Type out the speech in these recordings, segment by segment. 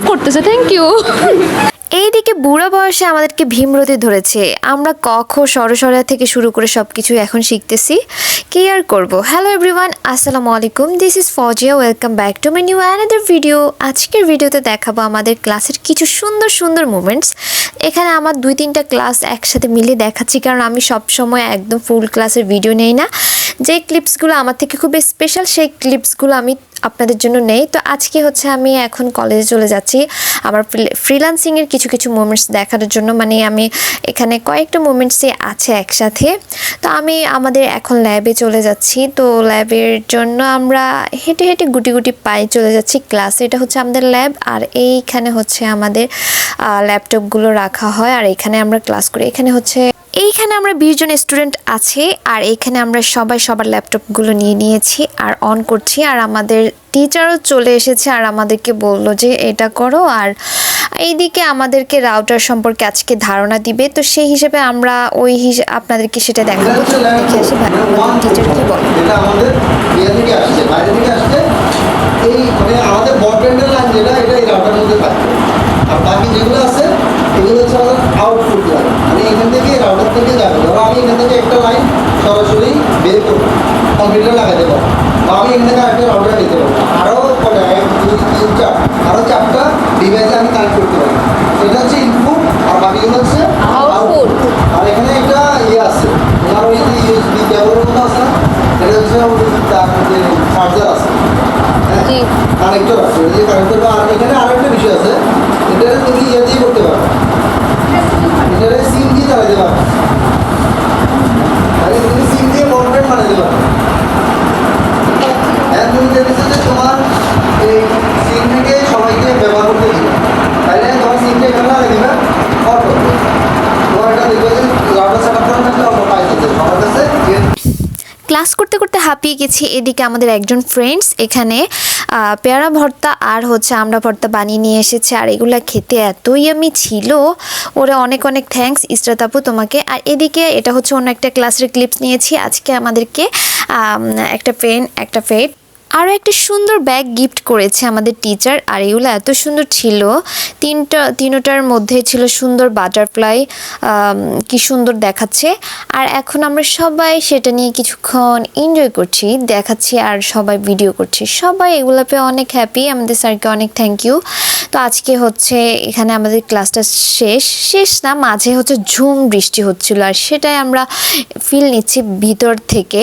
Help করতেছে thank you এইদিকে বুড়ো বয়সে আমাদেরকে ভীমরতি ধরেছে। আমরা কখ সরসরা থেকে শুরু করে সব কিছু এখন শিখতেছি। কি আর করব? হ্যালো এভরিওয়ান আসসালামু আলাইকুম। This is Fauzia welcome back to my new another video আজকের ভিডিওতে দেখাবো আমাদের ক্লাসের কিছু সুন্দর সুন্দর মুমেন্টস এখানে আমার দুই, তিনটা ক্লাস একসাথে মিলে দেখাচ্ছি, কারণ আমি সব সময় একদম ফুল ক্লাসের ভিডিও নেই না। যে ক্লিপসগুলো আমার থেকে খুব স্পেশাল সেই ক্লিপসগুলো আমি আপনাদের জন্য নেই। তো আজকে হচ্ছে আমি এখন কলেজে চলে যাচ্ছি। আমার ফ্রিলান্সিংয়ের কিছু কিছু মোমেন্টস দেখার জন্য। মানে আমি এখানে কয়েকটা মোমেন্টসই আছে একসাথে। তো আমি আমাদের এখন ল্যাবে চলে যাচ্ছি। তো ল্যাবের জন্য আমরা হেঁটে হেঁটে গুটি গুটি পায়ে চলে যাচ্ছি ক্লাসে এটা হচ্ছে আমাদের ল্যাব আর এইখানে হচ্ছে আমাদের ল্যাপটপগুলো রাখা হয়। আর এখানে আমরা ক্লাস করি। এখানে হচ্ছে এইখানে আমরা বিশ জন স্টুডেন্ট আছে আর এইখানে আমরা সবাই সবার ল্যাপটপগুলো নিয়ে নিয়েছি আর অন করছি। আর আমাদের টিচারও চলে এসেছে আর আমাদেরকে বলল যে এটা করো। আর এইদিকে আমাদেরকে রাউটার সম্পর্কে আজকে ধারণা দিবে। তো সেই হিসেবে আমরা ওই হিসেবে আপনাদেরকে সেটা দেখাবো। দেখে আসি টিচার কি বলে? ইয়ে এই মানে আমাদের ব্রডব্যান্ডের লাইন যেটা এটা এই রাউটার মধ্যে থাকবে। আর বাকি যেগুলো এখান থেকে যাবে। ধরো আমি এখান থেকে একটা লাইন সরাসরি বের করব। কম্পিউটার লাগাতে পারব বা আমি এখান থেকে আরেকটা রাউটার নিতে পারব। আরও কটা? এক দুই তিন চার। আরও চারটা ডিভাইসে আমি কানেক্ট করতে পারব। এটা হচ্ছে ইনপুট আর বাকিগুলো হচ্ছে. আর এখানে একটা ইয়ে আছে। তোমার ওই যে ইউএসবি কেবলের মতো আছে এটা হচ্ছে তার যে চার্জার আছে। হ্যাঁ। কানেক্টর আছে। ওই যে কানেক্টর আর এখানে আরেকটা বিষয় আছে। এটা তুমি ইয়ে দিয়ে করতে পারো। এটা সিম দিয়ে চালাতে পারো। তোমার এই সবাইকে ব্যবহার করতে দিবে। তাহলে তোমার এখানে লাগিয়ে অটো। তোমার এটা দেখবে যে অটো পাই যাচ্ছে সবার কাছে ক্লাস করতে করতে হাঁপিয়ে গেছি। এদিকে আমাদের একজন ফ্রেন্ডস এখানে পেয়ারা ভর্তা আর হচ্ছে আমরা ভর্তা বানিয়ে নিয়ে এসেছে। আর এগুলো খেতে এতই আমি ছিল। ওরা অনেক অনেক থ্যাঙ্কস ইসরাত তোমাকে। আর এদিকে এটা হচ্ছে অন্য একটা ক্লাসের ক্লিপস নিয়েছি। আজকে আমাদেরকে একটা পেন একটা ফেট আরও একটা সুন্দর ব্যাগ গিফট করেছে আমাদের টিচার আর এগুলো এত সুন্দর ছিল। তিনটা, তিনটার মধ্যে ছিল সুন্দর বাটারফ্লাই কি সুন্দর দেখাচ্ছে। আর এখন আমরা সবাই সেটা নিয়ে কিছুক্ষণ এনজয় করছি, দেখাচ্ছি আর সবাই ভিডিও করছি। সবাই এগুলো পেয়ে অনেক হ্যাপি আমাদের স্যারকে অনেক থ্যাংক ইউ তো আজকে হচ্ছে এখানে আমাদের ক্লাসটা শেষ। শেষ না, মাঝে হচ্ছে ঝুম বৃষ্টি হচ্ছিল আর সেটাই আমরা ফিল নিচ্ছি ভিতর থেকে।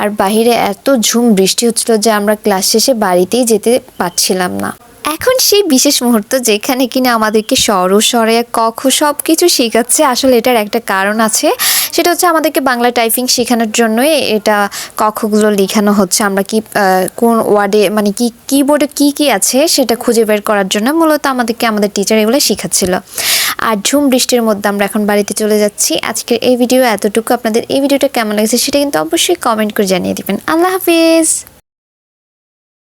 আর বাইরে এত ঝুম বৃষ্টি হচ্ছিল যে আমরা ক্লাস শেষে বাড়িতেই যেতে পারছিলাম না। এখন সেই বিশেষ মুহূর্ত যেখানে কিনা আমাদেরকে স্বর, স্বরে কখ সব কিছু শেখাচ্ছে, আসলে এটার একটা কারণ আছে। সেটা হচ্ছে আমাদেরকে বাংলা টাইপিং শেখানোর জন্যই এটা কক্ষগুলো লেখানো হচ্ছে। আমরা কি কোন ওয়ার্ডে মানে কি কিবোর্ডে কি কি আছে সেটা খুঁজে বের করার জন্য মূলত আমাদেরকে আমাদের টিচার এগুলো শেখাচ্ছিল। আর ঝুম বৃষ্টির মধ্যে আমরা এখন বাড়িতে চলে যাচ্ছি। আজকের এই ভিডিও এতটুকু। আপনাদের এই ভিডিওটা কেমন লাগছে সেটা কিন্তু অবশ্যই কমেন্ট করে জানিয়ে দেবেন। আল্লাহ হাফিজ!